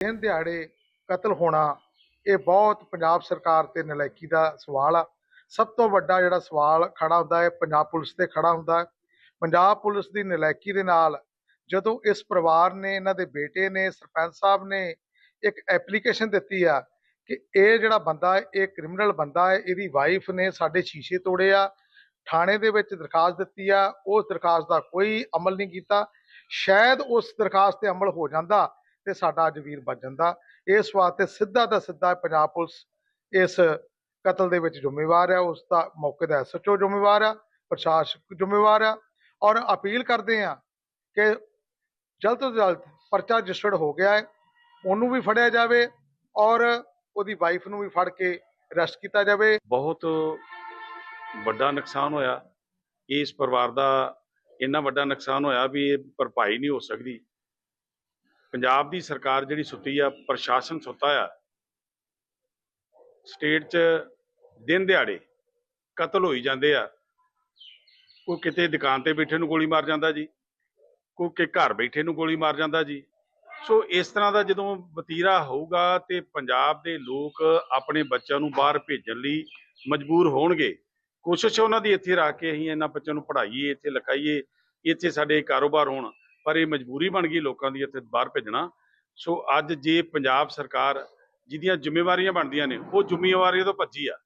ਦਿਨ ਦਿਹਾੜੇ ਕਤਲ ਹੋਣਾ, ਇਹ ਬਹੁਤ ਪੰਜਾਬ ਸਰਕਾਰ ਤੇ ਨਲਾਇਕੀ ਦਾ ਸਵਾਲ ਆ। ਸਭ ਤੋਂ ਵੱਡਾ ਜਿਹੜਾ ਸਵਾਲ ਖੜਾ ਹੁੰਦਾ ਹੈ ਪੰਜਾਬ ਪੁਲਿਸ ਤੇ ਖੜਾ ਹੁੰਦਾ ਹੈ। ਪੰਜਾਬ ਪੁਲਿਸ ਦੀ ਨਲਾਇਕੀ ਦੇ ਨਾਲ ਜਦੋਂ ਇਸ ਪਰਿਵਾਰ ਨੇ, ਇਹਨਾਂ ਦੇ ਬੇਟੇ ਨੇ, ਸਰਪੰਚ ਸਾਹਿਬ ਨੇ ਇੱਕ ਐਪਲੀਕੇਸ਼ਨ ਦਿੱਤੀ ਆ ਕਿ ਇਹ ਜਿਹੜਾ ਬੰਦਾ ਹੈ, ਇਹ ਕ੍ਰਿਮੀਨਲ ਬੰਦਾ ਹੈ, ਇਹਦੀ ਵਾਈਫ ਨੇ ਸਾਡੇ ਸ਼ੀਸ਼ੇ ਤੋੜੇ ਆ, ਥਾਣੇ ਦੇ ਵਿੱਚ ਦਰਖਾਸਤ ਦਿੱਤੀ ਆ, ਉਸ ਦਰਖਾਸਤ ਦਾ ਕੋਈ ਅਮਲ ਨਹੀਂ ਕੀਤਾ। ਸ਼ਾਇਦ ਉਸ ਦਰਖਾਸਤ ਤੇ ਅਮਲ ਹੋ ਜਾਂਦਾ ਤੇ ਸਾਡਾ ਅੱਜ ਵੀਰ ਬਚ ਜਾਂਦਾ। ਇਸ ਵਾਸਤੇ ਸਿੱਧਾ ਦਾ ਸਿੱਧਾ ਪੰਜਾਬ ਪੁਲਿਸ ਇਸ ਕਤਲ ਦੇ ਵਿੱਚ ਜ਼ਿੰਮੇਵਾਰ ਹੈ ਉਸ ਦਾ ਮੌਕੇ ਦਾ ਐਸਐਚਓ ਜ਼ਿੰਮੇਵਾਰ ਆ, ਪ੍ਰਸ਼ਾਸਕ ਜ਼ਿੰਮੇਵਾਰ ਆ ਔਰ ਅਪੀਲ ਕਰਦੇ ਆ ਕਿ ਜਲਦ ਤੋਂ ਜਲਦ ਪਰਚਾ ਰਜਿਸਟਰਡ ਹੋ ਗਿਆ ਹੈ, ਉਹਨੂੰ ਵੀ ਫੜਿਆ ਜਾਵੇ ਔਰ ਉਹਦੀ ਵਾਈਫ ਨੂੰ ਵੀ ਫੜ ਕੇ ਅਰੈਸਟ ਕੀਤਾ ਜਾਵੇ। ਬਹੁਤ ਵੱਡਾ ਨੁਕਸਾਨ ਹੋਇਆ। ਇਸ ਪਰਿਵਾਰ ਦਾ ਇੰਨਾ ਵੱਡਾ ਨੁਕਸਾਨ ਹੋਇਆ ਵੀ ਇਹ ਭਰਪਾਈ ਨਹੀਂ ਹੋ ਸਕਦੀ। ਪੰਜਾਬ ਦੀ ਸਰਕਾਰ ਜਿਹੜੀ ਸੁੱਤੀ ਆ, ਪ੍ਰਸ਼ਾਸਨ ਸੁੱਤਾ ਆ, ਸਟੇਟ 'ਚ ਦਿਨ ਦਿਹਾੜੇ ਕਤਲ ਹੋਈ ਜਾਂਦੇ ਆ। ਕੋਈ ਕਿਤੇ ਦੁਕਾਨ ਤੇ ਬੈਠੇ ਨੂੰ ਗੋਲੀ ਮਾਰ ਜਾਂਦਾ ਜੀ, ਕੋਈ ਕਿ ਘਰ ਬੈਠੇ ਨੂੰ ਗੋਲੀ ਮਾਰ ਜਾਂਦਾ ਜੀ। ਸੋ ਇਸ ਤਰ੍ਹਾਂ ਦਾ ਜਦੋਂ ਵਤੀਰਾ ਹੋਊਗਾ ਤੇ ਪੰਜਾਬ ਦੇ ਲੋਕ ਆਪਣੇ ਬੱਚਿਆਂ ਨੂੰ ਬਾਹਰ ਭੇਜਣ ਲਈ ਮਜਬੂਰ ਹੋਣਗੇ। ਕੋਸ਼ਿਸ਼ ਉਹਨਾਂ ਦੀ ਇੱਥੇ ਰੱਖ ਕੇ ਅਸੀਂ ਇਹਨਾਂ ਬੱਚਿਆਂ ਨੂੰ ਪੜ੍ਹਾਈਏ, ਇੱਥੇ ਲਿਖਾਈਏ, ਇੱਥੇ ਸਾਡੇ ਕਾਰੋਬਾਰ ਹੋਣ। ਪਰ ਇਹ ਮਜਬੂਰੀ ਬਣ ਗਈ ਲੋਕਾਂ ਦੀ ਇੱਥੇ ਬਾਹਰ ਭੇਜਣਾ। ਸੋ ਅੱਜ ਜੇ ਪੰਜਾਬ ਸਰਕਾਰ ਜਿਹਦੀਆਂ ਜ਼ਿੰਮੇਵਾਰੀਆਂ ਬਣਦੀਆਂ ਨੇ, ਉਹ ਜ਼ਿੰਮੇਵਾਰੀਆਂ ਤੋਂ ਭੱਜੀ ਆ।